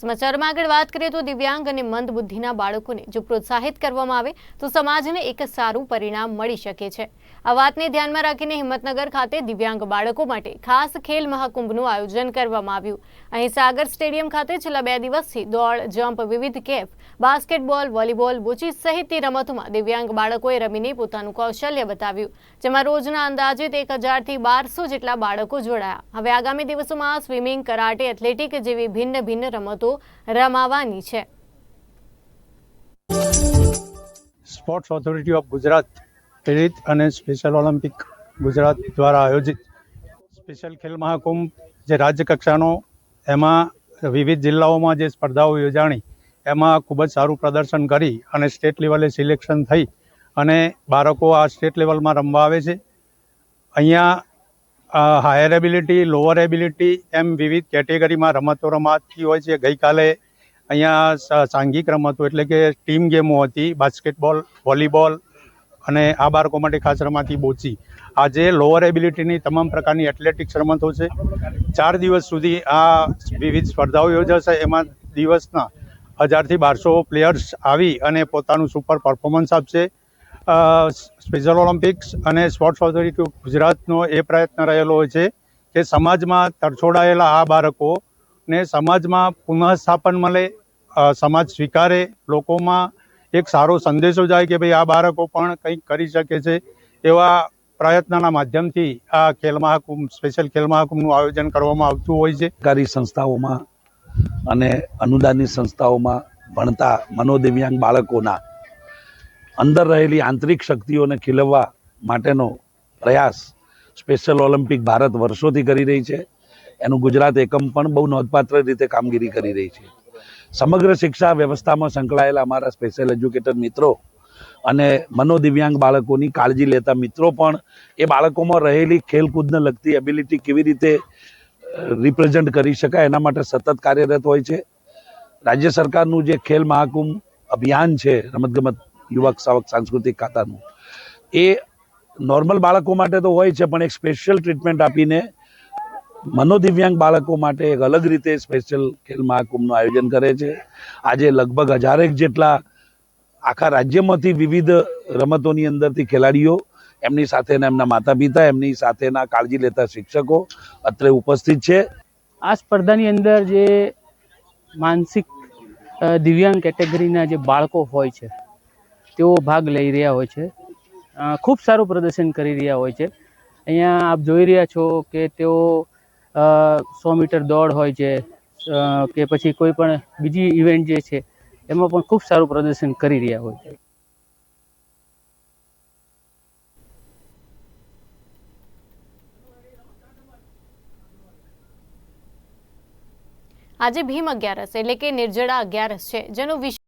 સમાચારમાં આગળ વાત કરીએ તો દિવ્યાંગ અને મંદ બુદ્ધિના બાળકોને જો પ્રોત્સાહિત કરવામાં આવે તો સમાજને એક સારું પરિણામ મળી શકે છે. આ વાતને ધ્યાનમાં રાખીને હિંમતનગર ખાતે દિવ્યાંગ બાળકો માટે ખાસ ખેલ મહાકુંભનું આયોજન કરવામાં આવ્યું. અહીં સાગર સ્ટેડિયમ ખાતે છેલ્લા બે દિવસથી દોડ જમ્પ વિવિધ કેફ, બાસ્કેટબોલ, વોલીબોલ, બોચી સહિતની રમતોમાં દિવ્યાંગ બાળકોએ રમીને પોતાનું કૌશલ્ય બતાવ્યું. જેમાં રોજના અંદાજિત એક હજારથી બારસો જેટલા બાળકો જોડાયા. હવે આગામી દિવસોમાં સ્વિમિંગ, કરાટે, એથ્લેટિક જેવી ભિન્ન ભિન્ન રમતો રમાવાની છે. સ્પોર્ટ્સ ઓથોરિટી ઓફ ગુજરાત પ્રેરિત અને સ્પેશિયલ ઓલિમ્પિક ગુજરાત દ્વારા આયોજિત સ્પેશિયલ ખેલ મહાકુંભ જે રાજ્ય કક્ષાનો, એમાં વિવિધ જિલ્લાઓમાં જે સ્પર્ધાઓ યોજાણી, એમાં ખૂબ જ સારું પ્રદર્શન કરી અને સ્ટેટ લેવલે સિલેક્શન થઈ અને બાળકો આ સ્ટેટ લેવલમાં રમવા આવે છે. અહીંયા હાયર એબિલિટી લોઅર એબિલિટી એમ વિવિધ કેટેગરીમાં રમતો રમાતી હોય છે. ગઈકાલે અહીંયા સાંઘિક રમતો એટલે કે ટીમ ગેમો હતી બાસ્કેટબોલ વોલીબોલ અને આ બાળકો માટે ખાસ રમાતી બોચી. આજે લોઅર એબિલિટીની તમામ પ્રકારની એથ્લેટિક્સ રમતો છે. ચાર દિવસ સુધી આ વિવિધ સ્પર્ધાઓ યોજાશે. એમાં દિવસના હજારથી બારસો પ્લેયર્સ આવી અને પોતાનું સુપર પરફોર્મન્સ આપશે. સ્પેશિયલ ઓલિમ્પિક્સ અને સ્પોર્ટ્સ ઓથોરિટી ઓફ ગુજરાતનો એ પ્રયત્ન રહેલો હોય છે કે સમાજમાં તરછોડાયેલા આ બાળકોને સમાજમાં પુનઃસ્થાપન મળે સમાજ સ્વીકારે, લોકોમાં એક સારો સંદેશો જાય કે ભાઈ આ બાળકો પણ કંઈક કરી શકે છે એવા પ્રયત્નના માધ્યમથી આ ખેલ મહાકુંભ, સ્પેશિયલ ખેલ મહાકુંભનું આયોજન કરવામાં આવતું હોય છે. સરકારી સંસ્થાઓમાં અને અનુદાનની સંસ્થાઓમાં ભણતા મનોદિવ્યાંગ બાળકોના અંદર રહેલી આંતરિક શક્તિઓને ખીલવવા માટેનો પ્રયાસ સ્પેશિયલ ઓલિમ્પિક ભારત વર્ષોથી કરી રહી છે. એનું ગુજરાત એકમ પણ બહુ નોંધપાત્ર રીતે કામગીરી કરી રહી છે. સમગ્ર શિક્ષા વ્યવસ્થામાં સંકળાયેલા અમારા સ્પેશિયલ એજ્યુકેટર મિત્રો અને મનોદિવ્યાંગ બાળકોની કાળજી લેતા મિત્રો પણ એ બાળકોમાં રહેલી ખેલકૂદને લગતી એબિલિટી કેવી રીતે રિપ્રેઝન્ટ કરી શકાય એના માટે સતત કાર્યરત હોય છે. રાજ્ય સરકારનું જે ખેલ મહાકુંભ અભિયાન છે રમતગમત યુવક, સાવક, સાંસ્કૃતિક ખાતાનું. એ નોર્મલ બાળકો માટે તો હોય છે, પણ એક સ્પેશિયલ ટ્રીટમેન્ટ આપીને મનોદિવ્યાંગ બાળકો માટે એક અલગ રીતે સ્પેશિયલ ખેલ મહાકુંભનું આયોજન કરે છે. આજે લગભગ હજારેક જેટલા આખા રાજ્યમાંથી વિવિધ રમતોની અંદરથી ખેલાડીઓ એમની સાથેના એમના માતા પિતા એમની સાથેના કાળજી લેતા શિક્ષકો અત્રે ઉપસ્થિત છે. આ સ્પર્ધાની અંદર જે માનસિક દિવ્યાંગ કેટેગરીના જે બાળકો હોય છે તેઓ ભાગ લઈ રહ્યા હોય છે. ખૂબ સારું પ્રદર્શન કરી રહ્યા હોય છે. અહીંયા આપ જોઈ રહ્યા છો કે તેઓ સો મીટર દોડ હોય છે કે પછી કોઈ પણ બીજી ઇવેન્ટ જે છે, એમાં પણ ખૂબ સારું પ્રદર્શન કરી રહ્યા હોય છે. આજે ભીમ અગિયારસ, એટલે કે નિર્જળા અગિયારસ છે, જેનો વિશેષ